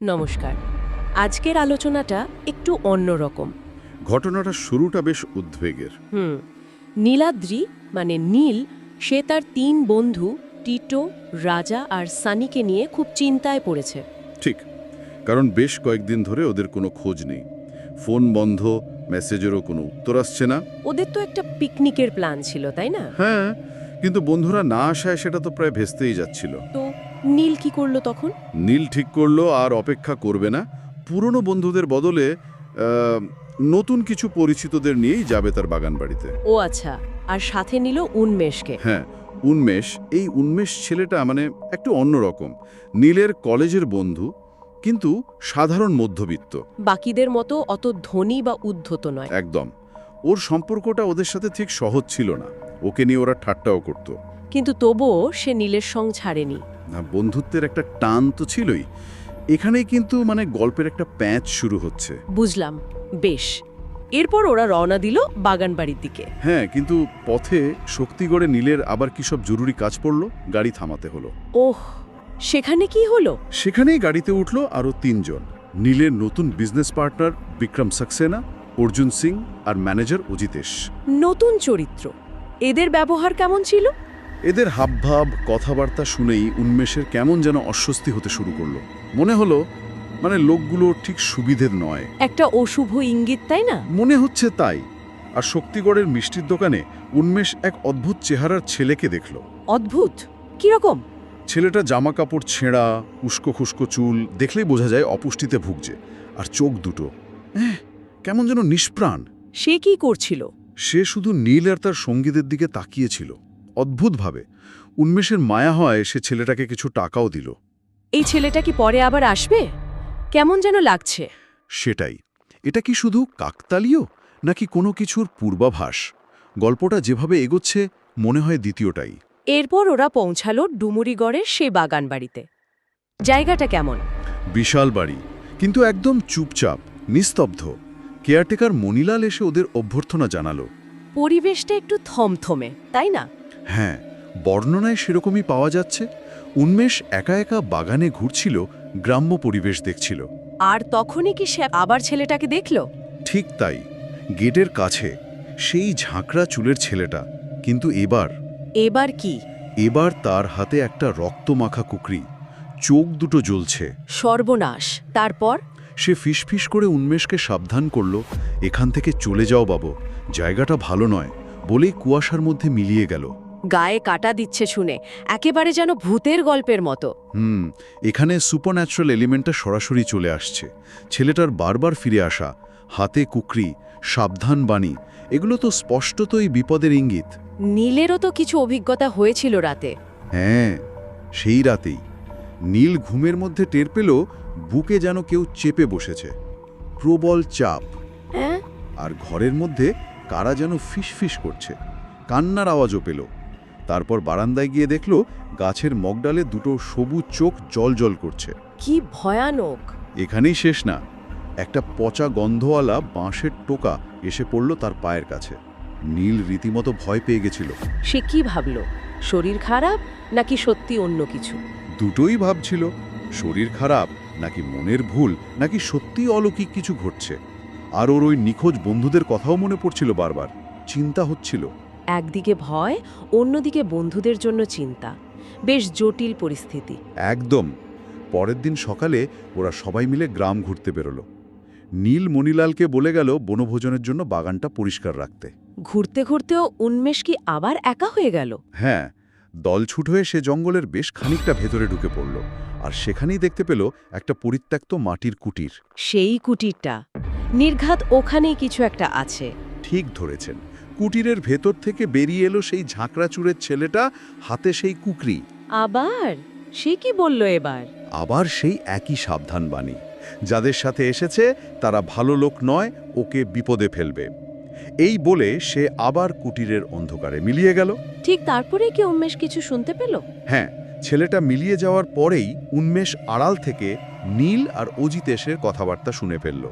নমস্কার। আজকের আলোচনাটা একটু অন্যরকম ঘটনাটা শুরুটা বেশ উদ্বেগের। হুম নীলাদ্রি মানে নীল সে তার তিন বন্ধু টিটো রাজা আর সানিকে নিয়ে খুব চিন্তায় পড়েছে। ঠিক কারণ বেশ কয়েকদিন ধরে ওদের কোনো খোঁজ নেই। ফোন বন্ধ মেসেজেরও কোনো উত্তর আসছে না। ওদের তো একটা পিকনিকের প্ল্যান ছিল তাই না? হ্যাঁ কিন্তু বন্ধুরা না আসায় সেটা তো প্রায় ভেস্তেই যাচ্ছিল। তো নীল কি করল তখন? নীল ঠিক করল আর অপেক্ষা করবে না। পুরনো বন্ধুদের বদলে নতুন কিছু পরিচিতদের নিয়েই যাবে তার বাগান বাড়িতে ও আচ্ছা আর সাথে নিল উন্মেষকে। হ্যাঁ উন্মেষ এই উন্মেষ ছেলেটা মানে একটু অন্যরকম নীলের কলেজের বন্ধু কিন্তু সাধারণ মধ্যবিত্ত। বাকিদের মতো অত ধনী বা উদ্ধত নয়। একদম। ওর সম্পর্কটা ওদের সাথে ঠিক সহজ ছিল না। ওকে নিয়ে ওরা ঠাট্টাও করত। কিন্তু তবুও সে নীলের সঙ্গ ছাড়েনি। না বন্ধুত্বের একটা টান তো ছিলই। এখানেই কিন্তু মানে গল্পের একটা প্যাঁচ শুরু হচ্ছে। বুঝলাম বেশ। এরপর ওরা রওনা দিল বাগান বাড়ির দিকে। হ্যাঁ কিন্তু পথে শক্তিগড়ে নীলের আবার কি সব জরুরি কাজ পড়ল? গাড়ি থামাতে হলো। ওহ সেখানে কি হলো? সেখানেই গাড়িতে উঠল আরও তিনজন। নীলের নতুন বিজনেস পার্টনার বিক্রম সাক্সেনা অর্জুন সিং আর ম্যানেজার অজিতেশ। নতুন চরিত্র। এদের ব্যবহার কেমন ছিল? এদের হাবভাব কথাবার্তা শুনেই উন্মেষের কেমন যেন অস্বস্তি হতে শুরু করল। মনে হলো মানে লোকগুলো ঠিক সুবিধের নয়। একটা অশুভ ইঙ্গিত তাই না? মনে হচ্ছে তাই। আর শক্তিগড়ের মিষ্টির দোকানে উন্মেষ এক অদ্ভুত চেহারার ছেলেকে দেখল। অদ্ভুত? কীরকম? ছেলেটা জামা কাপড় ছেঁড়া উস্কো খুস্কো চুল দেখলেই বোঝা যায় অপুষ্টিতে ভুগছে। আর চোখ দুটো। কেমন যেন নিষ্প্রাণ। সে কি করছিল? সে শুধু নীল আর তার সঙ্গীদের দিকে তাকিয়েছিল। অদ্ভুতভাবে। উন্মেষের মায়া হয় সে ছেলেটাকে কিছু টাকাও দিল। এই ছেলেটা কি পরে আবার আসবে? কেমন যেন লাগছে। সেটাই। এটা কি শুধু কাকতালীয় নাকি কোনো কিছুর পূর্বাভাস? গল্পটা যেভাবে এগোচ্ছে মনে হয় দ্বিতীয়টাই। এরপর ওরা পৌঁছালো ডুমুরিগড়ের সে বাগান বাড়িতে জায়গাটা কেমন? বিশাল বাড়ি কিন্তু একদম চুপচাপ নিস্তব্ধ। কেয়ারটেকার মনিলাল এসে ওদের অভ্যর্থনা জানালো। পরিবেশটা একটু থমথমে তাই না? হ্যাঁ বর্ণনায় সেরকমই পাওয়া যাচ্ছে। উন্মেষ একা একা বাগানে ঘুরছিল গ্রাম্য পরিবেশ দেখছিল। আর তখনই কি সে আবার ছেলেটাকে দেখল? ঠিক তাই গেটের কাছে সেই ঝাঁকড়া চুলের ছেলেটা। কিন্তু এবার এবার কি? এবার তার হাতে একটা রক্তমাখা কুকরি চোখ দুটো জ্বলছে। সর্বনাশ তারপর? সে ফিসফিস করে উন্মেষকে সাবধান করল এখান থেকে চলে যাও বাবু জায়গাটা ভালো নয়। বলেই কুয়াশার মধ্যে মিলিয়ে গেল। গায়ে কাটা দিচ্ছে শুনে একেবারে যেন ভূতের গল্পের মতো। হুম এখানে সুপারন্যাচারাল এলিমেন্টটা সরাসরি চলে আসছে। ছেলেটার বারবার ফিরে আসা হাতে কুকরি সাবধান বাণী এগুলো তো স্পষ্টতই বিপদের ইঙ্গিত। নীলেরও তো কিছু অভিজ্ঞতা হয়েছিল রাতে। হ্যাঁ সেই রাতেই। নীল ঘুমের মধ্যে টের পেল বুকে যেন কেউ চেপে বসেছে। প্রবল চাপ। হ্যাঁ আর ঘরের মধ্যে কারা যেন ফিসফিস করছে। কান্নার আওয়াজও পেল। তারপর বারান্দায় গিয়ে দেখল গাছের মগডালে দুটো সবুজ চোখ জল করছে। কি ভয়ানক। এখানেই শেষ না। একটা পচা গন্ধওয়ালা বাঁশের টোকা এসে পড়ল তার পায়ের কাছে। নীল রীতিমতো ভয় পেয়ে গেছিল। সে কি ভাবল শরীর খারাপ নাকি সত্যি অন্য কিছু? দুটোই ভাবছিল শরীর খারাপ নাকি মনের ভুল নাকি সত্যিই অলৌকিক কিছু ঘটছে। আর ওর ওই নিখোঁজ বন্ধুদের কথাও মনে পড়ছিল বারবার। চিন্তা হচ্ছিল। একদিকে ভয় অন্যদিকে বন্ধুদের জন্য চিন্তা। বেশ জটিল পরিস্থিতি। একদম। পরের দিন সকালে ওরা সবাই মিলে গ্রাম ঘুরতে বেরোলো। নীল মণিলালকে বলে গেল বনভোজনের জন্য বাগানটা পরিষ্কার রাখতে। ঘুরতে ঘুরতেও উন্মেষ কি আবার একা হয়ে গেল? হ্যাঁ দলছুট হয়ে সে জঙ্গলের বেশ খানিকটা ভেতরে ঢুকে পড়ল আর সেখানেই দেখতে পেল একটা পরিত্যক্ত মাটির কুটির। সেই কুটিরটা। নির্ঘাত ওখানেই কিছু একটা আছে। ঠিক ধরেছেন। কুটিরের ভেতর থেকে বেরিয়ে এলো সেই ঝাঁকড়া চুরের ছেলেটা হাতে সেই কুকরি। আবার? সে কি বলল এবার? আবার সেই একই সাবধান বাণী যাদের সাথে এসেছে তারা ভালো লোক নয় ওকে বিপদে ফেলবে। এই বলে সে আবার কুটিরের অন্ধকারে মিলিয়ে গেল। ঠিক তারপরেই কি উন্মেষ কিছু শুনতে পেল? হ্যাঁ ছেলেটা মিলিয়ে যাওয়ার পরেই উন্মেষ আড়াল থেকে নীল আর অজিতেশের কথাবার্তা শুনে ফেলল।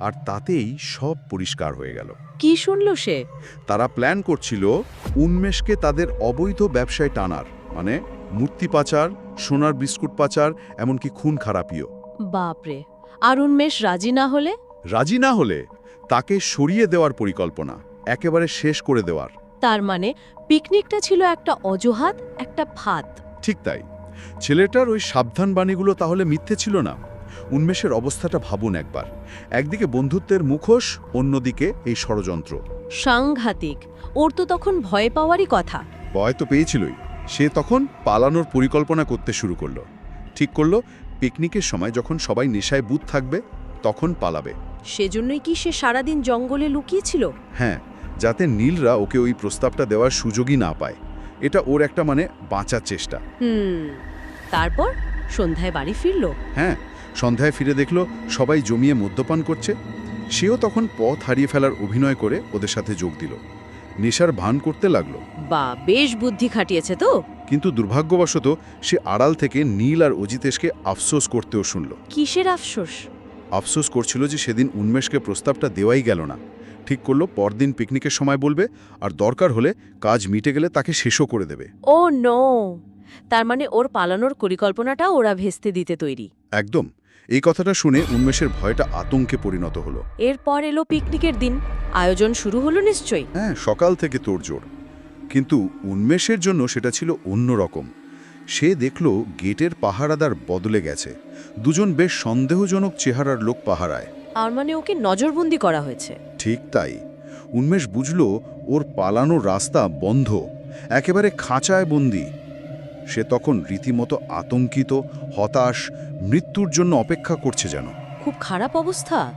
আর তাতেই সব পরিষ্কার হয়ে গেল। কি শুনল সে? তারা প্ল্যান করছিল উন্মেষকে তাদের অবৈধ ব্যবসায় টানার মানে মূর্তি পাচার সোনার বিস্কুট পাচার এমনকি খুন খারাপিও। বাপরে আর উন্মেষ রাজি না হলে? রাজি না হলে তাকে সরিয়ে দেওয়ার পরিকল্পনা একেবারে শেষ করে দেওয়ার। তার মানে পিকনিকটা ছিল একটা অজুহাত একটা ফাঁদ। ঠিক তাই। ছেলেটার ওই সাবধান বাণীগুলো তাহলে মিথ্যে ছিল না। উন্মেষের অবস্থাটা ভাবুন একবার। একদিকে বন্ধুত্বের মুখোশ অন্যদিকে এই ষড়যন্ত্র। সাংঘাতিক। ওর তো তখন ভয় পাওয়ারই কথা। ভয় তো পেয়েছিলই। সে তখন পালানোর পরিকল্পনা করতে শুরু করল। ঠিক করল পিকনিকের সময় যখন সবাই নেশায় বুথ থাকবে তখন পালাবে। সেজন্যই কি সে সারাদিন জঙ্গলে লুকিয়েছিল? হ্যাঁ যাতে নীলরা ওকে ওই প্রস্তাবটা দেওয়ার সুযোগই না পায়। এটা ওর একটা মানে বাঁচার চেষ্টা। হুম তারপর সন্ধ্যায় বাড়ি ফিরল? হ্যাঁ সন্ধ্যায় ফিরে দেখল সবাই জমিয়ে মদ্যপান করছে। সেও তখন পথ হারিয়ে ফেলার অভিনয় করে ওদের সাথে যোগ দিল। নেশার ভান করতে লাগল। বা বেশ বুদ্ধি খাটিয়েছে তো। কিন্তু দুর্ভাগ্যবশত সে আড়াল থেকে নীল আর অজিতেশকে আফসোস করতেও শুনল। কিসের আফসোস? আফসোস করছিল যে সেদিন উন্মেষকে প্রস্তাবটা দেওয়াই গেল না। ঠিক করল পরদিন পিকনিকের সময় বলবে আর দরকার হলে কাজ মিটে গেলে তাকে শেষও করে দেবে। Oh no. তার মানে ওর পালানোর পরিকল্পনাটা ওরা ভেস্তে দিতে তৈরি। একদম। এই কথাটা শুনে উন্মেষের ভয়টা আতঙ্কে পরিণত হলো। এরপর এলো পিকনিকের দিন। আয়োজন শুরু হলো নিশ্চয়ই। হ্যাঁ সকাল থেকে তোড়জোড় কিন্তু উন্মেষের জন্য সেটা ছিল অন্য রকম। সে দেখল গেটের পাহারাদার বদলে গেছে। দুজন বেশ সন্দেহজনক চেহারার লোক পাহারায়। আর মানে ওকে নজরবন্দি করা হয়েছে। ঠিক তাই। উন্মেষ বুঝল ওর পালানোর রাস্তা বন্ধ। একেবারে খাঁচায় বন্দি। সে তখন রীতিমতো আতঙ্কিত হতাশ মৃত্যুর জন্য অপেক্ষা করছে যেন। খুব খারাপ অবস্থা।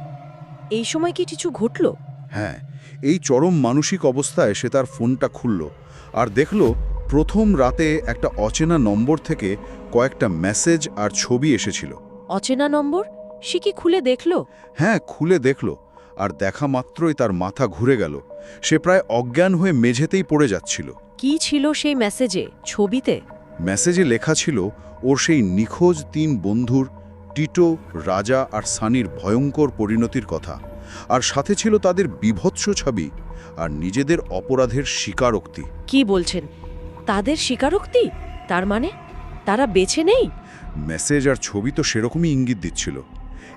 এই সময় কি কিছু ঘটলো? হ্যাঁ এই চরম মানসিক অবস্থায় সে তার ফোনটা খুলল আর দেখল প্রথম রাতে একটা অচেনা নম্বর থেকে কয়েকটা মেসেজ আর ছবি এসেছিল। অচেনা নম্বর? সে কি খুলে দেখল? হ্যাঁ খুলে দেখল আর দেখা মাত্রই তার মাথা ঘুরে গেল। সে প্রায় অজ্ঞান হয়ে মেঝেতেই পড়ে যাচ্ছিল। কি ছিল সেই মেসেজে ছবিতে? মেসেজে লেখা ছিল ওর সেই নিখোঁজ তিন বন্ধুর টিটো রাজা আর সানির ভয়ঙ্কর পরিণতির কথা। আর সাথে ছিল তাদের বিভৎস ছবি আর নিজেদের অপরাধের স্বীকারোক্তি। কি বলছেন? তাদের স্বীকারোক্তি? তার মানে? তারা বেছে নেই? মেসেজ আর ছবি তো সেরকমই ইঙ্গিত দিচ্ছিল।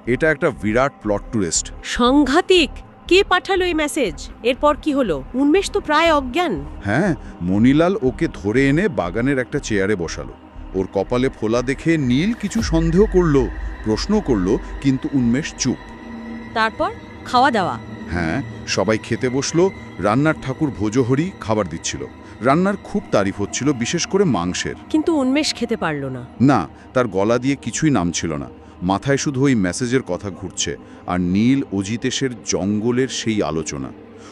এটা একটা বিরাট প্লট টুরিস্ট। সাংঘাতিক! কে পাঠালো এই মেসেজ এরপর কি হলো? উন্মেষ তো প্রায় অজ্ঞান। হ্যাঁ মনিলাল ওকে ধরে এনে বাগানের একটা চেয়ারে বসালো। ওর কপালে ফোলা দেখে নীল কিছু সন্দেহ করল প্রশ্ন করল কিন্তু উন্মেষ চুপ। তারপর? খাওয়া দাওয়া। হ্যাঁ সবাই খেতে বসল রান্নার ঠাকুর ভোজহরি খাবার দিচ্ছিল। রান্নার খুব তারিফ হচ্ছিল বিশেষ করে মাংসের। কিন্তু উন্মেষ খেতে পারল না। না তার গলা দিয়ে কিছুই নামছিল না। মাথায় শুধু ওই মেসেজের কথা ঘুরছে আর নীল অজিতেশের জঙ্গলের সেই আলোচনা।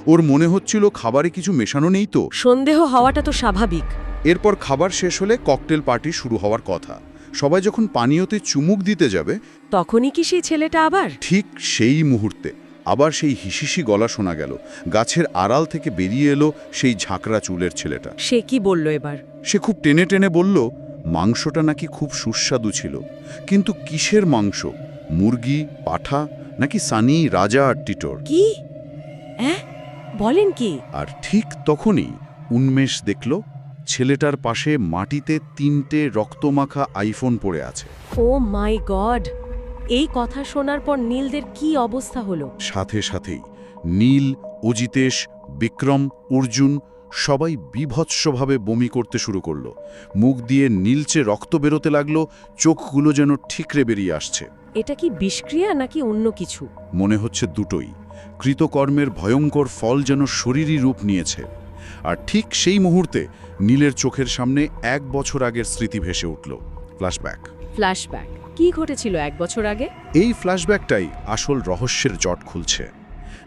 ওর মনে হচ্ছিল খাবারে কিছু মেশানো নেই তো। সন্দেহ হওয়াটা তো স্বাভাবিক। এরপর খাবার শেষ হলে ককটেল পার্টি শুরু হওয়ার কথা। সবাই যখন পানীয়তে চুমুক দিতে যাবে তখনই কি সেই ছেলেটা আবার? ঠিক সেই মুহূর্তে আবার সেই হিসিসি গলা শোনা গেল। গাছের আড়াল থেকে বেরিয়ে এলো সেই ঝাঁকড়া চুলের ছেলেটা। সে কি বলল এবার? সে খুব টেনে টেনে বলল মাংসটা নাকি খুব সুস্বাদু ছিল। কিন্তু কিসের মাংস? মুরগি পাঠা নাকি সানি রাজা আর টিটোর? কি? বলেন কি? আর ঠিক তখনই উন্মেষ দেখল ছেলেটার পাশে মাটিতে তিনটে রক্তমাখা আইফোন পড়ে আছে। Oh my God! এই কথা শোনার পর নীলদের কি অবস্থা হলো? সাথে সাথেই নীল অজিতেশ বিক্রম অর্জুন সবাই বিভৎসভাবে বমি করতে শুরু করল। মুখ দিয়ে নীলচে রক্ত বেরোতে লাগল চোখগুলো যেন ঠিকরে বেরিয়ে আসছে। এটা কি বিষক্রিয়া নাকি অন্য কিছু? মনে হচ্ছে দুটোই। কৃতকর্মের ভয়ঙ্কর ফল যেন শরীরই রূপ নিয়েছে। আর ঠিক সেই মুহূর্তে নীলের চোখের সামনে এক বছর আগের স্মৃতি ভেসে উঠল। ফ্ল্যাশব্যাক। ফ্ল্যাশব্যাক। কি ঘটেছিল এক বছর আগে? এই ফ্ল্যাশব্যাকটাই আসল রহস্যের জট খুলছে।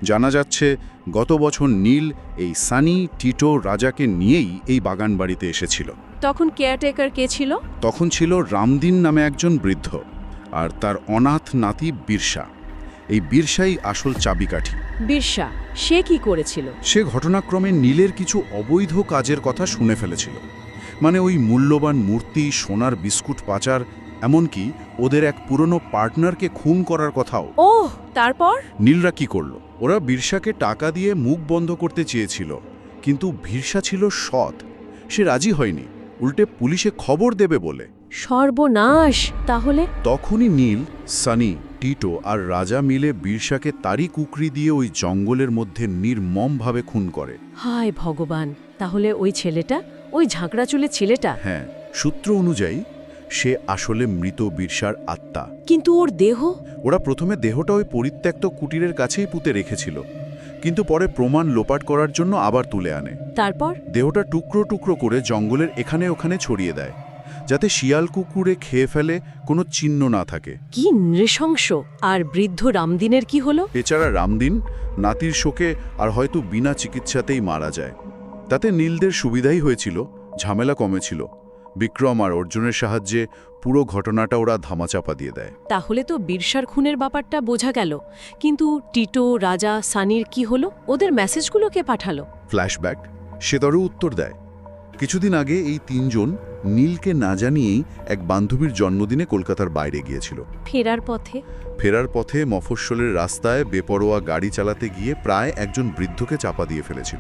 জানা যাচ্ছে গত বছর নীল এই সানি টিটো রাজাকে নিয়েই এই বাগান বাড়িতে এসেছিল। তখন কেয়ারটেকার কে ছিল? তখন ছিল রামদিন নামে একজন বৃদ্ধ আর তার অনাথ নাতি বীরসা। এই বীরসাই আসল চাবিকাঠি। বিরসা সে কি করেছিল? সে ঘটনাক্রমে নীলের কিছু অবৈধ কাজের কথা শুনে ফেলেছিল। মানে ওই মূল্যবান মূর্তি সোনার বিস্কুট পাচার এমনকি ওদের এক পুরনো পার্টনারকে খুন করার কথাও। ওহ তারপর? নীলরা কি করল? ওরা বীরসাকে টাকা দিয়ে মুখ বন্ধ করতে চেয়েছিল কিন্তু ভীরসা ছিল সৎ। সে রাজি হয়নি উল্টে পুলিশে খবর দেবে বলে। সর্বনাশ! তাহলে? তখনই নীল সানি টিটো আর রাজা মিলে বীরসাকে তারই কুকরি দিয়ে ওই জঙ্গলের মধ্যে নির্মমভাবে খুন করে। হায় ভগবান! তাহলে ওই ছেলেটা ওই ঝাঁকড়া চুলে ছেলেটা? হ্যাঁ সূত্র অনুযায়ী সে আসলে মৃত বীরসার আত্মা। কিন্তু ওর দেহ? ওরা প্রথমে দেহটা ওই পরিত্যক্ত কুটিরের কাছেই পুঁতে রেখেছিল। কিন্তু পরে প্রমাণ লোপাট করার জন্য আবার তুলে আনে। তারপর? দেহটা টুকরো টুকরো করে জঙ্গলের এখানে ওখানে ছড়িয়ে দেয় যাতে শিয়াল কুকুরে খেয়ে ফেলে কোনো চিহ্ন না থাকে। কি নৃশংস! আর বৃদ্ধ রামদিনের কি হলো? বেচারা রামদিন নাতির শোকে আর হয়তো বিনা চিকিৎসাতেই মারা যায়। তাতে নীলদের সুবিধাই হয়েছিল ঝামেলা কমেছিল। বিক্রম আর অর্জুনের সাহায্যে পুরো ঘটনাটা ওরা ধামাচাপা দিয়ে দেয়। তাহলে তো বীরসার খুনের ব্যাপারটা বোঝা গেল। কিন্তু টিটো রাজা সানির কি হলো? ওদের মেসেজগুলো কে পাঠালো? ফ্ল্যাশব্যাক। সে তরে উত্তর দেয়। কিছুদিন আগে এই তিনজন নীলকে না জানিয়েই এক বান্ধবীর জন্মদিনে কলকাতার বাইরে গিয়েছিল। ফেরার পথে? ফেরার পথে মফস্বলের রাস্তায় বেপরোয়া গাড়ি চালাতে গিয়ে প্রায় একজন বৃদ্ধকে চাপা দিয়ে ফেলেছিল।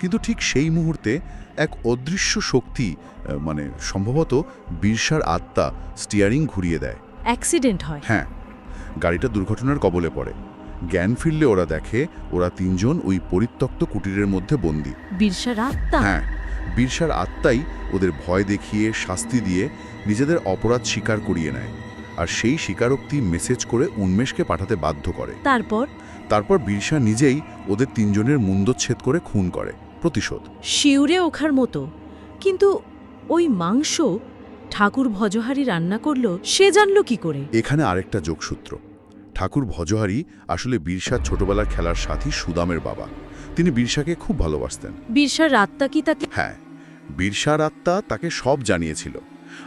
কিন্তু ঠিক সেই মুহূর্তে এক অদৃশ্য শক্তি মানে সম্ভবত বীরসার আত্মা স্টিয়ারিং ঘুরিয়ে দেয়। অ্যাক্সিডেন্ট হয়। হ্যাঁ গাড়িটা দুর্ঘটনার কবলে পড়ে। জ্ঞান ফিরলে ওরা দেখে ওরা তিনজন ওই পরিত্যক্ত কুটিরের মধ্যে বন্দী। বীরসার আত্মা? হ্যাঁ বীরসার আত্মাই ওদের ভয় দেখিয়ে শাস্তি দিয়ে নিজেদের অপরাধ স্বীকার করিয়ে নেয়। আর সেই স্বীকারোক্তি মেসেজ করে উন্মেষকে পাঠাতে বাধ্য করে। তারপর? তারপর বীরসা নিজেই ওদের তিনজনের মুন্দচ্ছেদ করে খুন করে। প্রতিশোধ। শিউরে ওখার মতো। কিন্তু ওই মাংস ঠাকুর ভজহারি রান্না করল সে জানল কি করে? এখানে আরেকটা যোগসূত্র। ঠাকুর ভজহারি আসলে বীরসার ছোটবেলার খেলার সাথী সুদামের বাবা। তিনি বীরসাকে খুব ভালোবাসতেন। বীরসার আত্মা কি তাকে হ্যাঁ বীরসার আত্মা তাকে সব জানিয়েছিল।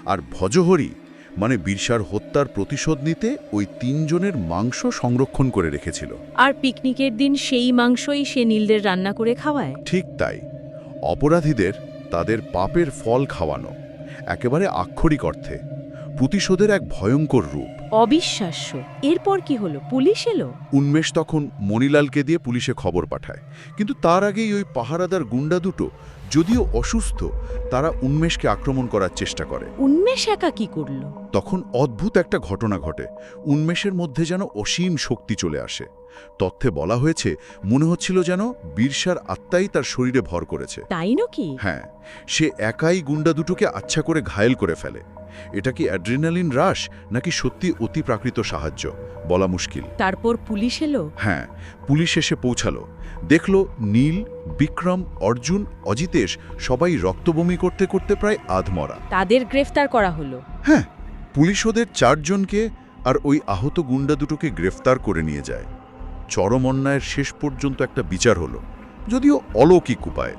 আর ভজহরি মানে বীরসার হত্যার প্রতিশোধ নিতে ওই তিনজনের মাংস সংরক্ষণ করে রেখেছিল। আর পিকনিকের দিন সেই মাংসই সে নীলদের রান্না করে খাওয়ায়। ঠিক তাই। অপরাধীদের তাদের পাপের ফল খাওয়ানো একেবারে আক্ষরিক অর্থে প্রতিশোধের এক ভয়ঙ্কর রূপ। অবিশ্বাস্য। এরপর কি হলো? পুলিশ এলো? উন্মেষ তখন মণিলালকে দিয়ে পুলিশে খবর পাঠায়। কিন্তু তার আগেই ওই পাহারাদার গুন্ডা দুটো যদিও অসুস্থ তারা উন্মেষকে আক্রমণ করার চেষ্টা করে। উন্মেষ একা কি করল? তখন অদ্ভুত একটা ঘটনা ঘটে। উন্মেষের মধ্যে যেন অসীম শক্তি চলে আসে। তথ্যে বলা হয়েছে মনে হচ্ছিল যেন বীরসার আত্মাই তার শরীরে ভর করেছে। তাই নাকি? হ্যাঁ সে একাই গুন্ডা দুটোকে আচ্ছা করে ঘায়েল করে ফেলে। এটা কি অ্যাড্রিনালিন হ্রাস নাকি সত্যি অতি প্রাকৃত সাহায্য? বলা মুশকিল। তারপর পুলিশ এলো? হ্যাঁ পুলিশ এসে পৌঁছালো। দেখল নীল বিক্রম অর্জুন অজিতেশ সবাই রক্তবমি করতে করতে প্রায় আধমরা। তাদের গ্রেফতার করা হলো। হ্যাঁ পুলিশ ওদের চারজনকে আর ওই আহত গুন্ডা দুটোকে গ্রেফতার করে নিয়ে যায়। চরম অন্যায়ের শেষ পর্যন্ত একটা বিচার হলো যদিও অলৌকিক উপায়।